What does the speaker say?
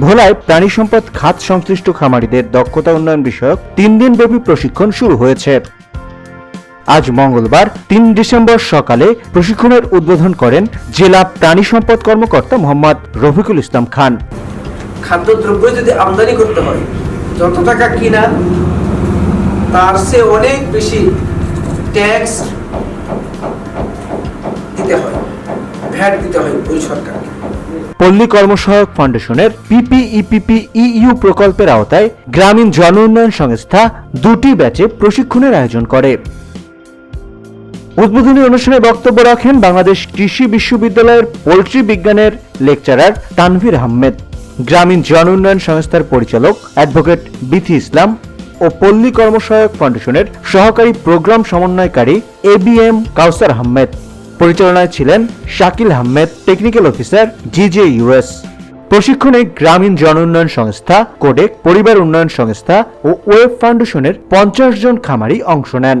ভোলায় প্রাণী সম্পদ খাত সংশ্লিষ্ট খামারিদের দক্ষতা উন্নয়ন বিষয়ক তিন দিন দিনব্যাপী প্রশিক্ষণ শুরু হয়েছে। আজ মঙ্গলবার, তিন ডিসেম্বর সকালে প্রশিক্ষণের উদ্বোধন করেন জেলা প্রাণী সম্পদ কর্মকর্তা মোহাম্মদ রফিকুল ইসলাম খান। খাদ্যদ্রব্য যদি আমদানি করতে হয়, যত টাকা কিনা, তার চেয়ে অনেক বেশি ট্যাক্স দিতে হয়, ভ্যাট দিতে হয় ওই সরকারকে। পল্লী কর্মসহায়ক ফাউন্ডেশনের পিপিইপিপি ইইউ প্রকল্পের আওতায় গ্রামীণ জন উন্নয়ন সংস্থা দুটি ব্যাচে প্রশিক্ষণের আয়োজন করে। উদ্বোধনী অনুষ্ঠানে বক্তব্য রাখেন বাংলাদেশ কৃষি বিশ্ববিদ্যালয়ের পোল্ট্রি বিজ্ঞানের লেকচারার তানভীর আহমেদ। গ্রামীণ জন উন্নয়ন সংস্থার পরিচালক অ্যাডভোকেট বিথি ইসলাম ও পল্লী কর্মসহায়ক ফাউন্ডেশনের সহকারী প্রোগ্রাম সমন্বয়কারী A B M Kausar Ahmed. পরিচালনায় ছিলেন Shakil Ahmed technical officer GJ US প্রশিক্ষণে গ্রামীণ জন উন্নয়ন সংস্থা, কোডেক, পরিবার উন্নয়ন সংস্থা ও ওয়েব ফাউন্ডেশনের পঞ্চাশ জন খামারি অংশ নেন।